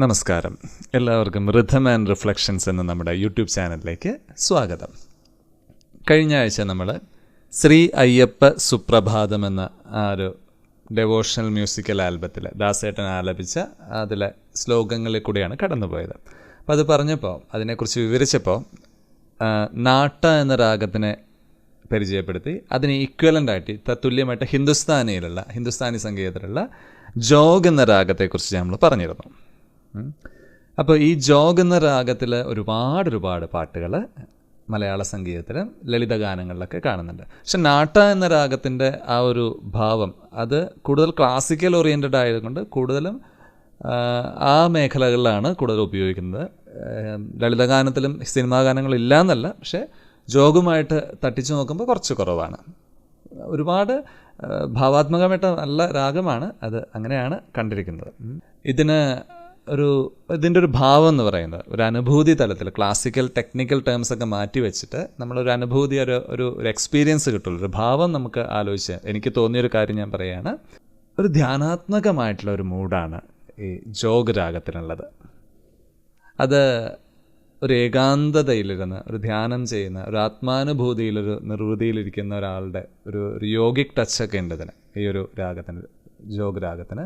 നമസ്കാരം. എല്ലാവർക്കും rhythm and reflections എന്ന നമ്മുടെ യൂട്യൂബ് ചാനലിലേക്ക് സ്വാഗതം. കഴിഞ്ഞ ആഴ്ച നമ്മൾ ശ്രീ അയ്യപ്പ സുപ്രഭാതം എന്ന ആ ഒരു ഡെവോഷണൽ മ്യൂസിക്കൽ ആൽബത്തിൽ ദാസേട്ടൻ ആലപിച്ച അതിലെ ശ്ലോകങ്ങളിൽ കൂടിയാണ് കടന്നുപോയത്. അപ്പോൾ അത് പറഞ്ഞപ്പോൾ അതിനെക്കുറിച്ച് വിവരിച്ചപ്പോൾ നാട്ട എന്ന രാഗത്തിനെ പരിചയപ്പെടുത്തി അതിന് ഈക്വലന്റായിട്ട് തത്തുല്യമായിട്ട് ഹിന്ദുസ്ഥാനിയിലുള്ള ഹിന്ദുസ്ഥാനി സംഗീതത്തിലുള്ള ജോഗ് എന്ന രാഗത്തെക്കുറിച്ച് നമ്മൾ പറഞ്ഞിരുന്നു. അപ്പോൾ ഈ ജോഗ് എന്ന രാഗത്തിൽ ഒരുപാട് ഒരുപാട് പാട്ടുകൾ മലയാള സംഗീതത്തിൽ സംഗീതത്തിലും ലളിതഗാനങ്ങളിലൊക്കെ കാണുന്നുണ്ട്. പക്ഷെ നാട്ട എന്ന രാഗത്തിന്റെ ആ ഒരു ഭാവം അത് കൂടുതൽ ക്ലാസിക്കൽ ഓറിയന്റഡ് ആയതുകൊണ്ട് കൂടുതലും ആ, മേഖലകളിലാണ് കൂടുതൽ ഉപയോഗിക്കുന്നത്. ലളിതഗാനത്തിലും സിനിമാ ഗാനങ്ങളില്ല എന്നല്ല പക്ഷേ ജോഗുമായിട്ട് തട്ടിച്ചു നോക്കുമ്പോൾ കുറച്ച് കുറവാണ്. ഒരുപാട് ഭാവാത്മകമായിട്ട് നല്ല രാഗമാണ് അത് അങ്ങനെയാണ് കണ്ടിരിക്കുന്നത്. ഇതിന് ഒരു ഇതിന്റെ ഒരു ഭാവം എന്ന് പറയുന്നത്. ഒരു അനുഭൂതി തലത്തിൽ ക്ലാസിക്കൽ ടെക്നിക്കൽ ടേംസ് ഒക്കെ മാറ്റി വെച്ചിട്ട് നമ്മളൊരു അനുഭൂതി ഒരു ഒരു ഒരു എക്സ്പീരിയൻസ് കിട്ടുള്ളൂ. ഒരു ഭാവം നമുക്ക് ആലോചിച്ച് എനിക്ക് തോന്നിയൊരു കാര്യം ഞാൻ പറയുകയാണ് ഒരു ധ്യാനാത്മകമായിട്ടുള്ള ഒരു മൂഡാണ് ഈ ജോഗ് രാഗത്തിനുള്ളത്. അത് ഒരു ഏകാന്തതയിലിരുന്ന് ഒരു ധ്യാനം ചെയ്യുന്ന ഒരു ആത്മാനുഭൂതിയിലൊരു നിർവൃതിയിലിരിക്കുന്ന ഒരാളുടെ ഒരു ഒരു യോഗിക് ടച്ചൊക്കെ ഉണ്ട് ഇതിന് ഈ ഒരു രാഗത്തിന് ജോഗ് രാഗത്തിന്.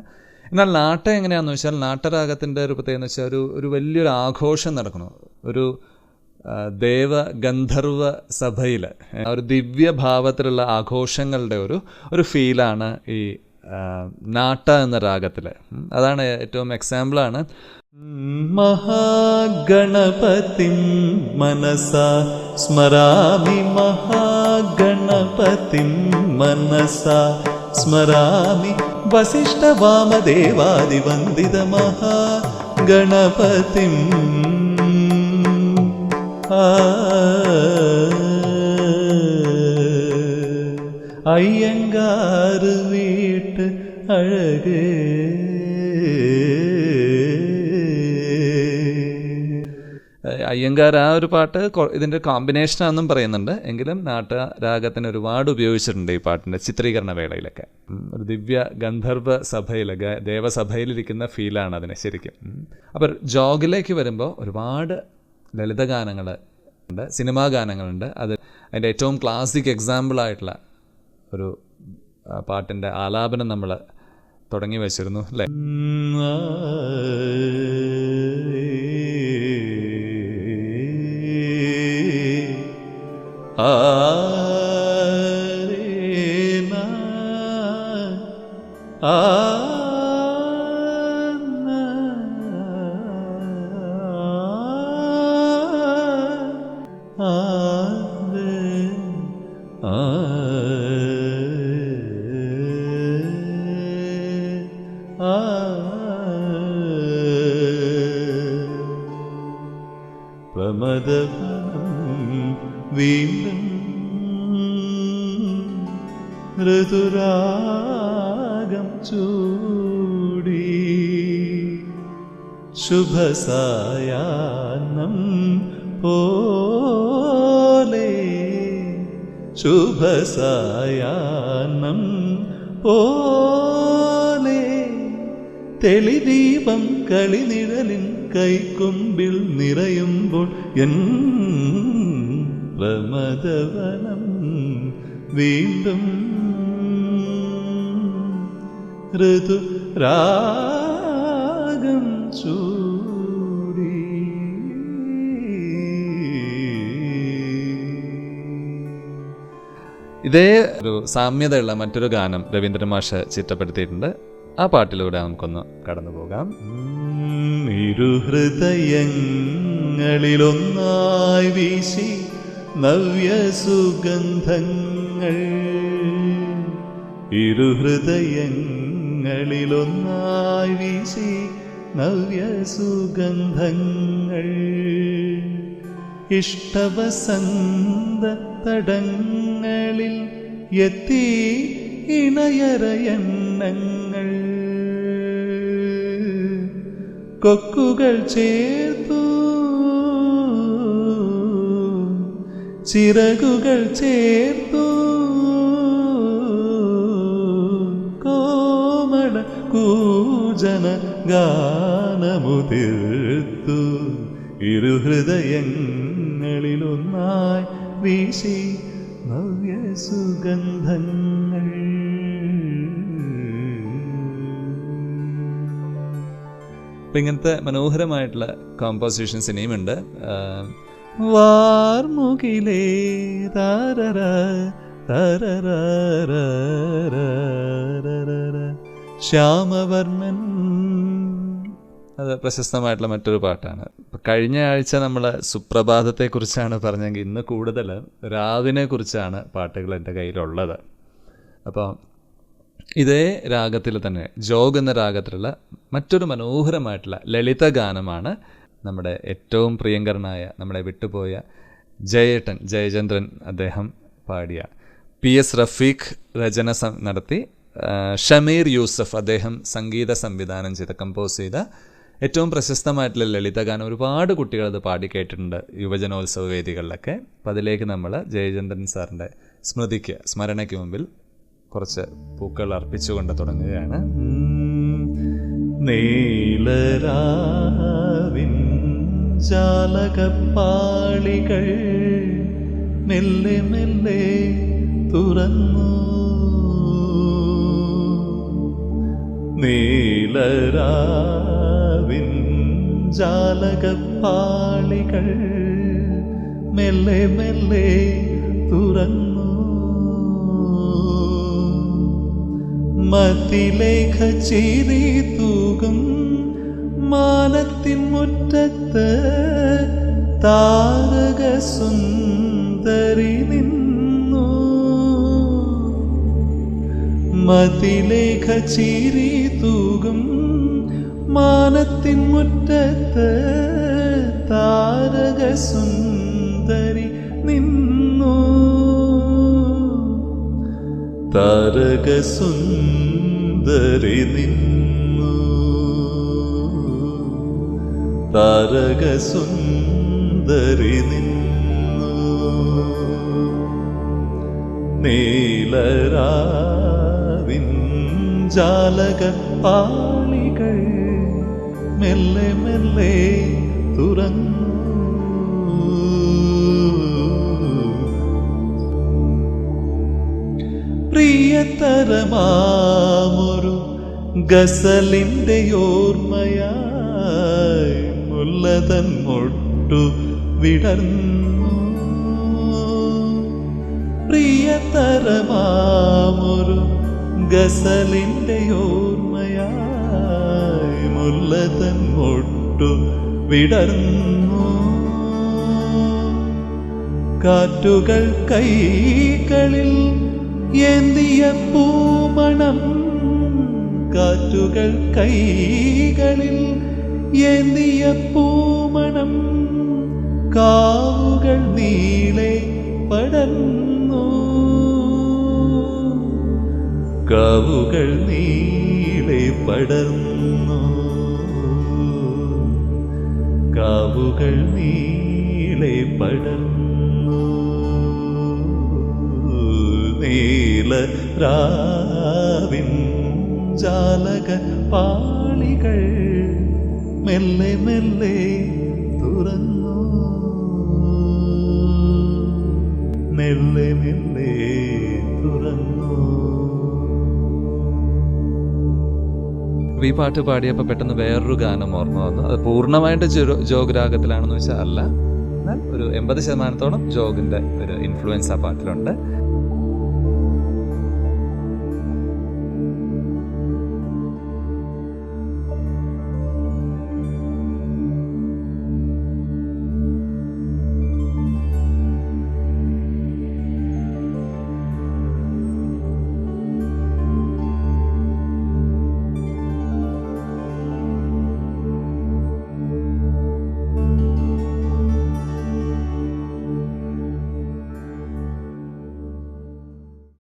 എന്നാൽ നാട്ട എങ്ങനെയാണെന്ന് വെച്ചാൽ നാട്ടരാഗത്തിന്റെ ഒരു പ്രത്യേകത എന്ന് വെച്ചാൽ ഒരു ഒരു വലിയൊരു ആഘോഷം നടക്കുന്നു. ഒരു ദേവ ഗന്ധർവ സഭയിൽ ഒരു ദിവ്യഭാവത്തിലുള്ള ആഘോഷങ്ങളുടെ ഒരു ഒരു ഫീലാണ് ഈ നാട്ട എന്ന രാഗത്തിൽ അതാണ് ഏറ്റവും എക്സാമ്പിളാണ്. മഹാഗണപതി മനസ സ്മരാമി മഹാഗണപതി മനസ സ്മരാമി वसिष्ठ वामदेवादिवन्दितमः गणपतिम् ஐயங்காறு வீட்டு அழகு അയ്യങ്കാർ ആ ഒരു പാട്ട് ഇതിന്റെ കോമ്പിനേഷനാണെന്നും പറയുന്നുണ്ട്. എങ്കിലും നാട്ട രാഗത്തിന് ഒരുപാട് ഉപയോഗിച്ചിട്ടുണ്ട് ഈ പാട്ടിന്റെ ചിത്രീകരണ വേളയിലൊക്കെ. ഒരു ദിവ്യ ഗന്ധർവ സഭയിൽ ദേവസഭയിലിരിക്കുന്ന ഫീലാണ് അതിന് ശരിക്കും. അപ്പോൾ ജോഗിലേക്ക് വരുമ്പോൾ ഒരുപാട് ലളിത ഗാനങ്ങൾ ഉണ്ട് സിനിമാ ഗാനങ്ങളുണ്ട്. അത് അതിന്റെ ഏറ്റവും ക്ലാസിക് എക്സാമ്പിളായിട്ടുള്ള ഒരു പാട്ടിന്റെ ആലാപനം നമ്മൾ തുടങ്ങി വെച്ചിരുന്നു അല്ലേ? പ്രമദവനം ഋതുരാഗം ചൂടി. ശുഭസായാന്നം പോലെ. ശുഭസായാന്നം പോലെ. തെളിദീപം കളിനിഴലിൻ കൈക്കൊമ്പിൽ നിറയുമ്പോൾ എൻ പ്രമദവനം വീണ്ടും ഋതു രാഗം ചൂടി. ഇതേ ഒരു സാമ്യതയുള്ള മറ്റൊരു ഗാനം രവീന്ദ്രൻ മാഷ് ചിട്ടപ്പെടുത്തിയിട്ടുണ്ട്. ആ പാട്ടിലൂടെ നമുക്കൊന്ന് കടന്നു പോകാം. ഇരുഹൃദയങ്ങളിലൊന്നായി വീശി നവ്യസുഗന്ധങ്ങൾ ഇരുഹൃദയങ്ങളിലൊന്നായി വീശി നവ്യസുഗന്ധങ്ങൾ ഇഷ്ടവസന്ത തടങ്ങളിൽ എത്തി ഇണയറയണ്ണങ്ങൾ കൊക്കുകൾ ചേർത്തു. ചിറകുകൾ ചേർത്തു. കൂജന ഗാനമുതിർത്തു ഇരുഹൃദയങ്ങളിലൊന്നായി വീശി നവ്യസുഗന്ധങ്ങൾ സുഗന്ധങ്ങൾ. ഇങ്ങനത്തെ മനോഹരമായിട്ടുള്ള കോമ്പോസിഷൻ സിനിമയുണ്ട് വാർമുകിലേ താരറ താരറ ശ്യാമവർണൻ അത് പ്രശസ്തമായിട്ടുള്ള മറ്റൊരു പാട്ടാണ്. കഴിഞ്ഞ ആഴ്ച നമ്മൾ സുപ്രഭാതത്തെക്കുറിച്ചാണ് പറഞ്ഞെങ്കിൽ ഇന്ന് കൂടുതൽ രാവിനെ കുറിച്ചാണ് പാട്ടുകൾ എന്റെ കയ്യിലുള്ളത്. അപ്പോൾ ഇതേ രാഗത്തിൽ തന്നെ ജോഗ് എന്ന രാഗത്തിലുള്ള മറ്റൊരു മനോഹരമായിട്ടുള്ള ലളിത ഗാനമാണ് നമ്മുടെ ഏറ്റവും പ്രിയങ്കരനായ നമ്മളെ വിട്ടുപോയ ജയേട്ടൻ ജയചന്ദ്രൻ അദ്ദേഹം പാടിയ പി എസ് റഫീഖ് രചന നടത്തി ഷമീർ യൂസഫ് അദ്ദേഹം സംഗീത സംവിധാനം ചെയ്ത കമ്പോസ് ചെയ്ത ഏറ്റവും പ്രശസ്തമായിട്ടുള്ള ലളിതഗാനം ഒരുപാട് കുട്ടികൾ അത് പാടി കേട്ടിട്ടുണ്ട് യുവജനോത്സവ വേദികളിലൊക്കെ. അപ്പം അതിലേക്ക് നമ്മൾ ജയചന്ദ്രൻ സാറിന്റെ സ്മൃതിക്ക് സ്മരണയ്ക്ക് മുമ്പിൽ കുറച്ച് പൂക്കൾ അർപ്പിച്ചുകൊണ്ട് തുടങ്ങുകയാണ്. നീലരാവിൻ ജാലകപ്പാളികൾ മെല്ലെ മെല്ലെ തുറന്നു. നീലരാവിൻ ജാലകപ്പാളികൾ മെല്ലെ മെല്ലെ തുറന്നു. മതിലേഖ ചിരി തൂകും മാനത്തിൻ മുറ്റത്ത് താരക മതിലേഖ ചീരി തൂകും മാനത്തിൻ മുറ്റത്ത് താരകസുന്ദരി നിന്നു. താരകസുന്ദരി നിന്നു. താരകസുന്ദരി നിന്നു. നീലരാ ജാലക പാളികൾ മെല്ലെ മെല്ലെ തുറന്നു. പ്രിയതരമാമൊരു ഗസലിന്റെ ഓർമ്മയായി മുല്ലതൻ മൊട്ടു വിടർന്നു. പ്രിയതരമാമൊരു ഗസലിന്റെ ഓർമ്മയായി മുല്ലതൻ മൊട്ടു വിടർന്നു. കാറ്റുകൾ കൈകളിൽ ഏന്തിയ പൂമണം. കാറ്റുകൾ കൈകളിൽ ഏന്തിയ പൂമണം. കാവുകൾ നീളെ പടർന്നു. കാവുകൾ നീളെ പടർന്നു? കാവുകൾ നീളെ പടർന്നു? നീല രാവിൻ ജാലക പാളികൾ മെല്ലെ മെല്ലെ തുറന്നു? മെല്ലെ മെല്ലെ തുറന്നു? ഈ പാട്ട് പാടിയപ്പോൾ പെട്ടെന്ന് വേറൊരു ഗാനം ഓർമ്മ വന്നു. അത് പൂർണമായിട്ട് ജോഗ് രാഗത്തിലാണെന്ന് വെച്ചാൽ അല്ല. എന്നാൽ ഒരു എൺപത് ശതമാനത്തോളം ജോഗിന്റെ ഒരു ഇൻഫ്ലുവൻസ് ആ പാട്ടിലുണ്ട്.